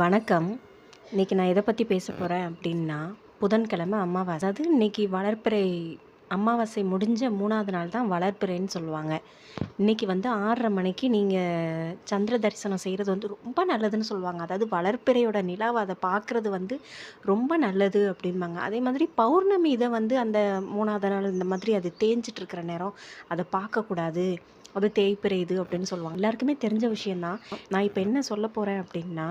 வணக்கம். இன்னைக்கு நான் எதை பற்றி பேச போகிறேன் அப்படின்னா புதன்கிழமை அமாவாசை. அதாவது இன்றைக்கி வளர்ப்பிறை அமாவாசை முடிஞ்ச மூணாவது நாள் தான் வளர்ப்பிறைன்னு சொல்லுவாங்க. இன்னைக்கு வந்து ஆறரை மணிக்கு நீங்கள் சந்திர தரிசனம் செய்கிறது வந்து ரொம்ப நல்லதுன்னு சொல்லுவாங்க. அதாவது வளர்ப்பிறையோட நிலாவை அதை பார்க்குறது வந்து ரொம்ப நல்லது அப்படிம்பாங்க. அதே மாதிரி பௌர்ணமி இதை வந்து அந்த மூணாவது நாள் இந்த மாதிரி அது தேஞ்சிட்டு இருக்கிற நேரம் அதை பார்க்கக்கூடாது அது தேய்பிறை இது அப்படின்னு சொல்லுவாங்க. எல்லாருக்குமே தெரிஞ்ச விஷயந்தான் நான் இப்போ என்ன சொல்ல போகிறேன் அப்படின்னா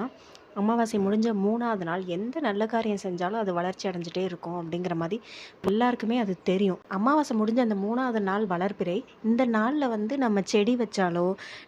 அமாவாசை முடிஞ்ச மூணாவது நாள் எந்த நல்ல காரியம் செஞ்சாலும் அது வளர்ச்சி அடைஞ்சிட்டே இருக்கும் அப்படிங்கிற மாதிரி எல்லாருக்குமே அது தெரியும். அமாவாசை முடிஞ்ச அந்த மூணாவது நாள் வளர்ப்பிறை இந்த நாளில் வந்து நம்ம செடி வச்சாலோ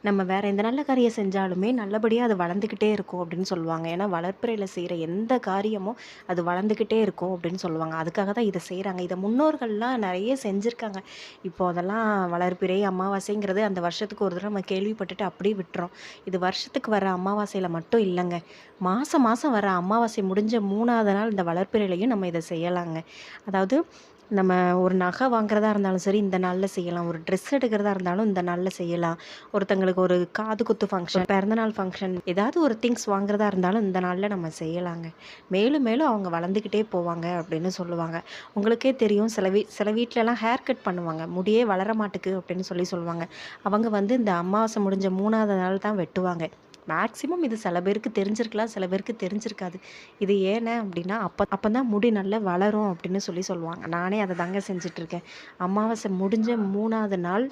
நம்ம வேற எந்த நல்ல காரியம் செஞ்சாலுமே நல்லபடியாக அது வளர்ந்துக்கிட்டே இருக்கும் அப்படின்னு சொல்லுவாங்க. ஏன்னா வளர்ப்பிறையில் செய்கிற எந்த காரியமும் அது வளர்ந்துக்கிட்டே இருக்கும் அப்படின்னு சொல்லுவாங்க. அதுக்காக தான் இதை செய்கிறாங்க இதை முன்னோர்கள்லாம் நிறைய செஞ்சுருக்காங்க. இப்போ அதெல்லாம் வளர்ப்பிறை அமாவாசைங்கிறது அந்த வருஷத்துக்கு ஒரு தடவை நம்ம கேள்விப்பட்டுட்டு அப்படியே விட்டுறோம். இது வருஷத்துக்கு வர அமாவாசையில் மட்டும் இல்லைங்க. மாதம் மாதம் வர அமாவாசை முடிஞ்ச மூணாவது நாள் இந்த வளர்ப்பிறையிலையும் நம்ம இதை செய்யலாங்க. அதாவது நம்ம ஒரு நகை வாங்குறதா இருந்தாலும் சரி இந்த நாளில் செய்யலாம். ஒரு ட்ரெஸ் எடுக்கிறதா இருந்தாலும் இந்த நாளில் செய்யலாம். ஒருத்தங்களுக்கு ஒரு காது குத்து ஃபங்க்ஷன் பிறந்தநாள் ஃபங்க்ஷன் ஏதாவது ஒரு திங்ஸ் வாங்குறதா இருந்தாலும் இந்த நாளில் நம்ம செய்யலாங்க. மேலும் மேலும் அவங்க வளர்ந்துக்கிட்டே போவாங்க அப்படின்னு சொல்லுவாங்க. உங்களுக்கே தெரியும் சில வீ சில வீட்டிலலாம் ஹேர் கட் பண்ணுவாங்க. முடியே வளர மாட்டுக்கு அப்படின்னு சொல்லி சொல்லுவாங்க. அவங்க வந்து இந்த அமாவாசை முடிஞ்ச மூணாவது நாள் தான் வெட்டுவாங்க. மேக்ஸிமம் இது சில பேருக்கு தெரிஞ்சிருக்கலாம் சில பேருக்கு தெரிஞ்சிருக்காது. இது ஏன்னு அப்படின்னா அப்போ அப்போ தான் முடி நல்லா வளரும் அப்படின்னு சொல்லி சொல்லுவாங்க. நானே அதை தாங்க செஞ்சிட்ருக்கேன் அமாவாசை முடிஞ்ச மூணாவது நாள்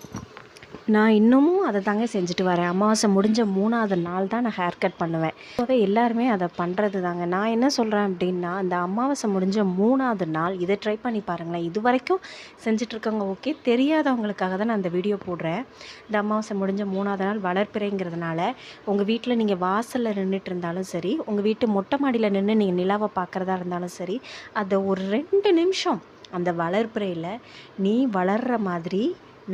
நான் இன்னமும் அதை தாங்க செஞ்சுட்டு வரேன். அமாவாசை முடிஞ்ச மூணாவது நாள் தான் நான் ஹேர் கட் பண்ணுவேன். இப்போவே எல்லாருமே அதை பண்ணுறது தாங்க. நான் என்ன சொல்கிறேன் அப்படின்னா அந்த அமாவாசை முடிஞ்ச மூணாவது நாள் இதை ட்ரை பண்ணி பாருங்களேன். இது வரைக்கும் செஞ்சிட்ருக்கவங்க ஓகே தெரியாதவங்களுக்காக தான் நான் அந்த வீடியோ போடுறேன். இந்த அமாவாசை முடிஞ்ச மூணாவது நாள் வளர்ப்பிறைங்கிறதுனால உங்கள் வீட்டில் நீங்கள் வாசலில் நின்றுட்டு இருந்தாலும் சரி உங்கள் வீட்டு மொட்டை மாடியில் நின்று நீங்கள் நிலாவை பார்க்குறதா இருந்தாலும் சரி அதை ஒரு ரெண்டு நிமிஷம் அந்த வளர்ப்புறையில் நீ வளர்கிற மாதிரி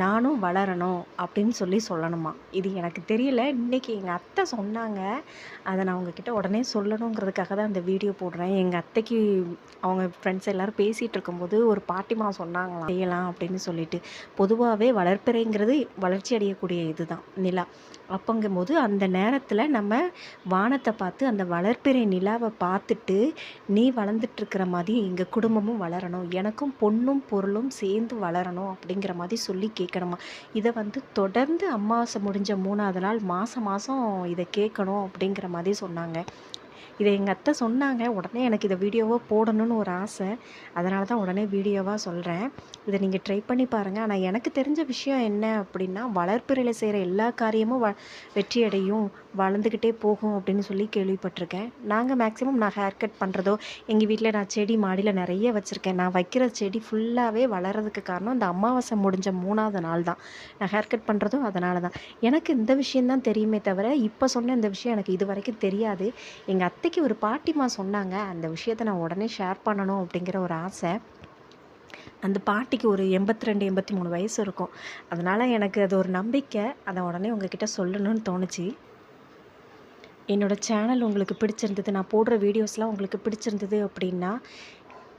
நானும் வளரணும் அப்படின்னு சொல்லி சொல்லணுமா? இது எனக்கு தெரியல. இன்றைக்கி எங்கள் அத்தை சொன்னாங்க. அதை நான் உங்ககிட்ட உடனே சொல்லணுங்கிறதுக்காக தான் அந்த வீடியோ போடுறேன். எங்கள் அத்தைக்கு அவங்க ஃப்ரெண்ட்ஸ் எல்லோரும் பேசிகிட்டு இருக்கும்போது ஒரு பாட்டிமா சொன்னாங்களாம் செய்யலாம் அப்படின்னு சொல்லிட்டு. பொதுவாகவே வளர்ப்பிறைங்கிறது வளர்ச்சி அடையக்கூடிய இதுதான் நிலா. அப்போங்கும்போது அந்த நேரத்தில் நம்ம வானத்தை பார்த்து அந்த வளர்ப்பிறை நிலாவை பார்த்துட்டு நீ வளர்ந்துட்டுருக்கிற மாதிரி எங்கள் குடும்பமும் வளரணும். எனக்கும் பொண்ணும் பொருளும் சேர்ந்து வளரணும் அப்படிங்கிற மாதிரி சொல்லி கேட்கணுமா? இதை வந்து தொடர்ந்து அமாவாசை முடிஞ்ச மூணாவது நாள் மாதம் மாதம் இதை கேட்கணும் அப்படிங்கிற மாதிரி சொன்னாங்க. இதை எங்கள் அத்தை சொன்னாங்க உடனே எனக்கு இதை வீடியோவாக போடணும்னு ஒரு ஆசை. அதனால தான் உடனே வீடியோவாக சொல்கிறேன் இதை நீங்கள் ட்ரை பண்ணி பாருங்கள் ஆனால் எனக்கு தெரிஞ்ச விஷயம் என்ன அப்படின்னா வளர்ப்பிறையில் செய்கிற எல்லா காரியமும் வ வெற்றி அடையும் வளர்ந்துக்கிட்டே போகும் அப்படின்னு சொல்லி கேள்விப்பட்டிருக்கேன். நாங்கள் மேக்ஸிமம் நான் ஹேர் கட் பண்ணுறதோ எங்கள் வீட்டில் நான் செடி மாடியில் நிறைய வச்சுருக்கேன். நான் வைக்கிற செடி ஃபுல்லாகவே வளர்கிறதுக்கு காரணம் இந்த அமாவாசை முடிஞ்ச மூணாவது நாள் தான். நான் ஹேர் கட் பண்ணுறதும் அதனால தான். எனக்கு இந்த விஷயந்தான் தெரியுமே தவிர இப்போ சொன்ன இந்த விஷயம் எனக்கு இது வரைக்கும் தெரியாது. எங்கள் அத்தைக்கு ஒரு பாட்டிமா சொன்னாங்க அந்த விஷயத்தை நான் உடனே ஷேர் பண்ணணும் அப்படிங்கிற ஒரு ஆசை. அந்த பாட்டிக்கு ஒரு எண்பத்தி ரெண்டு எண்பத்தி மூணு வயசு இருக்கும். அதனால் எனக்கு அது ஒரு நம்பிக்கை. அதை உடனே உங்ககிட்ட சொல்லணும்னு தோணுச்சு. என்னோடய சேனல் உங்களுக்கு பிடிச்சிருந்தது நான் போடுற வீடியோஸ்லாம் உங்களுக்கு பிடிச்சிருந்தது அப்படின்னா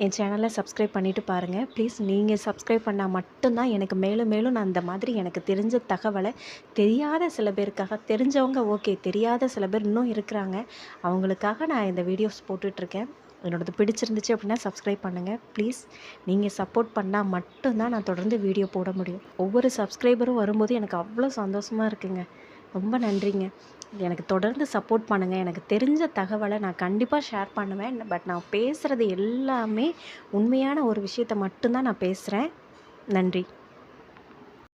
என் சேனலை சப்ஸ்கிரைப் பண்ணிவிட்டு பாருங்கள் ப்ளீஸ் நீங்கள் சப்ஸ்கிரைப் பண்ணால் மட்டும்தான் எனக்கு மேலும் மேலும் நான் அந்த மாதிரி எனக்கு தெரிஞ்ச தகவலை தெரியாத சில பேருக்காக தெரிஞ்சவங்க ஓகே தெரியாத சில பேர் இன்னும் இருக்கிறாங்க. அவங்களுக்காக நான் இந்த வீடியோஸ் போட்டுட்ருக்கேன். என்னோடது பிடிச்சிருந்துச்சு அப்படின்னா சப்ஸ்கிரைப் பண்ணுங்கள் ப்ளீஸ் நீங்கள் சப்போர்ட் பண்ணால் மட்டும்தான் நான் தொடர்ந்து வீடியோ போட முடியும். ஒவ்வொரு சப்ஸ்கிரைபரும் வரும்போது எனக்கு அவ்வளோ சந்தோஷமாக இருக்குங்க. ரொம்ப நன்றிங்க. எனக்கு தொடர்ந்து சப்போர்ட் பண்ணுங்கள் எனக்கு தெரிஞ்ச தகவலை நான் கண்டிப்பாக ஷேர் பண்ணுவேன். பட் நான் பேசுகிறது எல்லாமே உண்மையான ஒரு விஷயத்தை மட்டும்தான் நான் பேசுகிறேன் நன்றி.